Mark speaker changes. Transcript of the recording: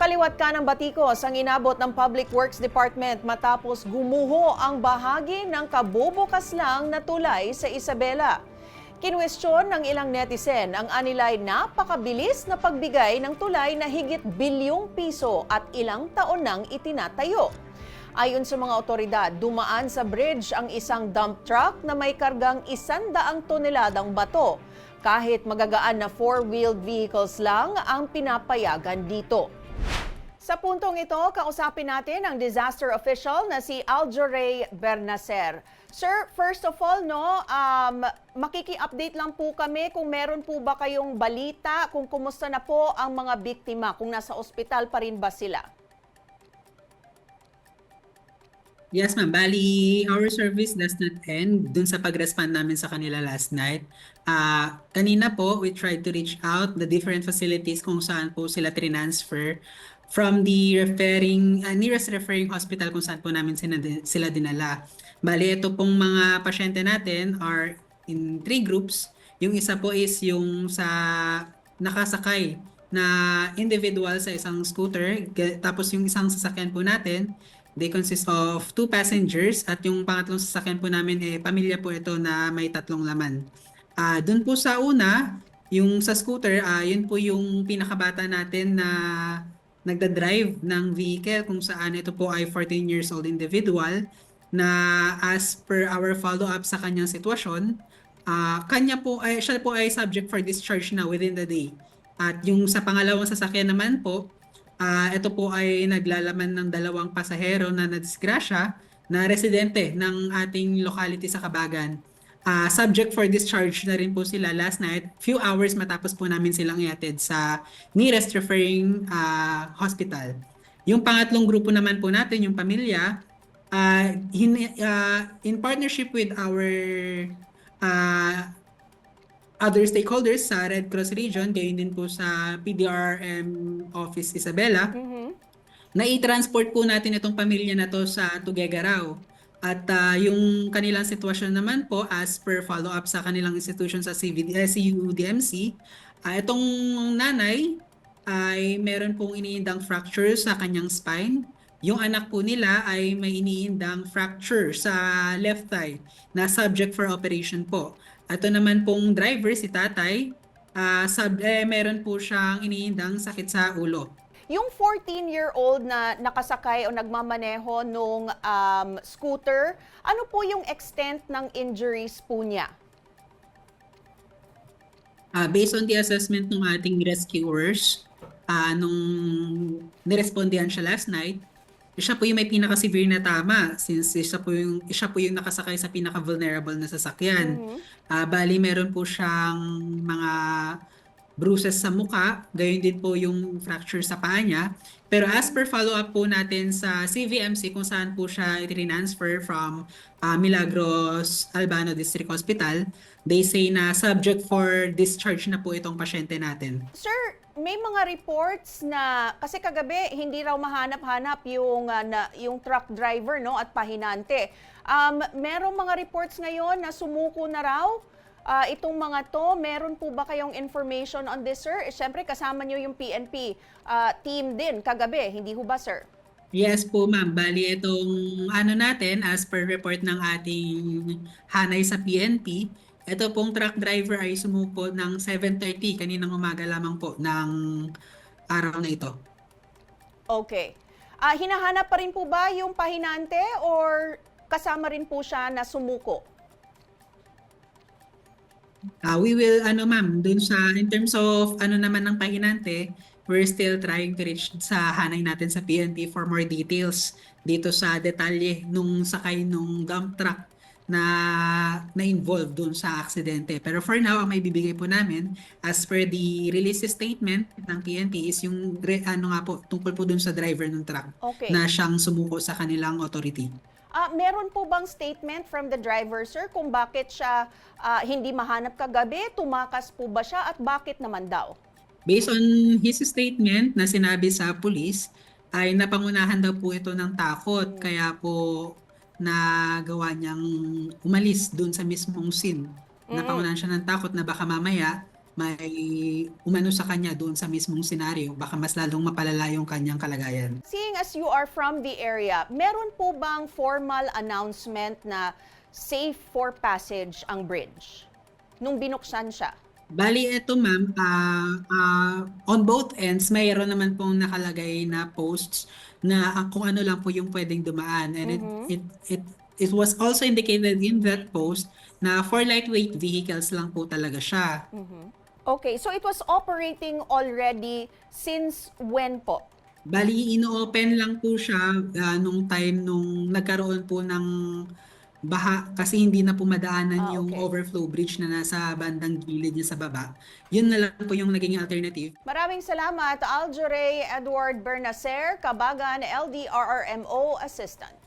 Speaker 1: Kaliwat ka ng Batikos ang inabot ng Public Works Department matapos gumuho ang bahagi ng kabubukas lang na tulay sa Isabela. Kinwestiyon ng ilang netizen ang anilay napakabilis na pagbigay ng tulay na higit bilyong piso at ilang taon nang itinatayo. Ayon sa mga otoridad, dumaan sa bridge ang isang dump truck na may kargang isandaang toneladang bato. Kahit magagaan na four-wheeled vehicles lang ang pinapayagan dito. Sa puntong ito, kausapin natin ang disaster official na si Aljoray Bernacer. Sir, first of all, no, um, makiki-update lang po kami kung meron po ba kayong balita, kung kumusta na po ang mga biktima, kung nasa ospital pa rin ba sila.
Speaker 2: Yes, ma'am. Bali, our service does not end dun sa pag-respond namin sa kanila last night. Ah, kanina po, we tried to reach out the different facilities kung saan po sila transfer from the referring, ah, nearest referring hospital kung saan po namin sila, dinala. Bali, ito pong mga pasyente natin are in three groups. Yung isa po is yung sa nakasakay na individual sa isang scooter. Tapos yung isang sasakyan po natin, they consist of two passengers at yung pangatlong sasakyan po namin eh pamilya po ito na may tatlong laman. Ah, doon po sa una, yung sa scooter, ah yun po yung pinakabata natin na nagda-drive ng vehicle kung saan ito po ay 14 years old individual na as per our follow-up sa kanyang sitwasyon, ah kanya po ay siya po ay subject for discharge na within the day. At yung sa pangalawang sasakyan naman po, ah ito po ay naglalaman ng dalawang pasahero na nadisgrasya na residente ng ating locality sa Kabagan. Ah, subject for discharge na rin po sila last night, few hours matapos po namin silang iatid sa nearest referring ah, hospital. Yung pangatlong grupo naman po natin, yung pamilya, ah, hin- ah, in partnership with our ah, other stakeholders sa Red Cross Region, gayon din po sa PDRM Office Isabela,
Speaker 1: Mhm.
Speaker 2: na-transport po natin itong pamilya na to sa Tuguegarao. At ah, yung kanilang sitwasyon naman po as per follow-up sa kanilang institution sa CVD, eh, CUDMC, ah, itong nanay ay meron pong iniindang fracture sa kanyang spine. Yung anak po nila ay may iniindang fracture sa left thigh na subject for operation po. Ito naman pong driver, si tatay, ah, sub, eh, meron po siyang iniindang sakit sa ulo.
Speaker 1: Yung 14-year-old na nakasakay o nagmamaneho nung um, scooter, ano po yung extent ng injuries po niya?
Speaker 2: Ah, based on the assessment ng ating rescuers, ah nung nirespondihan siya last night, siya po yung may pinaka-severe na tama since siya po yung, siya po yung nakasakay sa pinaka-vulnerable na sasakyan.
Speaker 1: Mhm.
Speaker 2: Ah, bali, meron po siyang mga bruises sa muka, gayon din po yung fracture sa paa niya. Pero as per follow-up po natin sa CVMC kung saan po siya i-transfer from ah, Milagros Albano District Hospital, they say na subject for discharge na po itong pasyente natin.
Speaker 1: Sir, may mga reports na kasi kagabi hindi raw mahanap-hanap yung ah, na, yung truck driver no at pahinante. Um merong mga reports ngayon na sumuko na raw ah, itong mga to. Meron po ba kayong information on this, sir? Eh, Siyempre kasama niyo yung PNP ah, team din kagabi, hindi ho ba, sir?
Speaker 2: Yes po ma'am, bali itong ano natin as per report ng ating hanay sa PNP, ito pong truck driver ay sumuko ng 7.30 kaninang umaga lamang po ng araw na ito.
Speaker 1: Okay. Ah, hinahanap pa rin po ba yung pahinante or kasama rin po siya na sumuko?
Speaker 2: Ah, we will ano ma'am, dun sa in terms of ano naman ng pahinante, we're still trying to reach sa hanay natin sa PNP for more details dito sa detalye nung sakay nung dump truck na na-involved dun sa aksidente. Pero for now, ang may bibigay po namin as per the release statement ng PNP is yung re- ano nga po tungkol po dun sa driver ng truck
Speaker 1: Okay.
Speaker 2: na siyang sumuko sa kanilang authority.
Speaker 1: Ah, meron po bang statement from the driver, sir, kung bakit siya ah, hindi mahanap kagabi? Tumakas po ba siya at bakit naman daw?
Speaker 2: Based on his statement na sinabi sa police, ay napangunahan daw po ito ng takot. Kaya po nagawa niyang umalis dun sa mismong scene. Napangunahan siya ng takot na baka mamaya may umano sa kanya doon sa mismong senaryo, baka mas lalong mapalala yung kanyang kalagayan.
Speaker 1: Seeing as you are from the area, meron po bang formal announcement na safe for passage ang bridge? Nung binuksan siya.
Speaker 2: Bali, eto ma'am, ah, ah, on both ends, mayroon naman pong nakalagay na posts na ah, kung ano lang po yung pwedeng dumaan. And it, it, it, it was also indicated in that post na for lightweight vehicles lang po talaga siya.
Speaker 1: Okay, so it was operating already since when po?
Speaker 2: Bali, ino-open lang po siya ah, nung time nung nagkaroon po ng baha kasi hindi na po madaanan
Speaker 1: Ah,
Speaker 2: yung
Speaker 1: okay.
Speaker 2: overflow bridge na nasa bandang gilid niya sa baba. Yun na lang po yung naging alternative.
Speaker 1: Maraming salamat, Aljoray Edward Bernacer, Kabagan LDRRMO Assistant.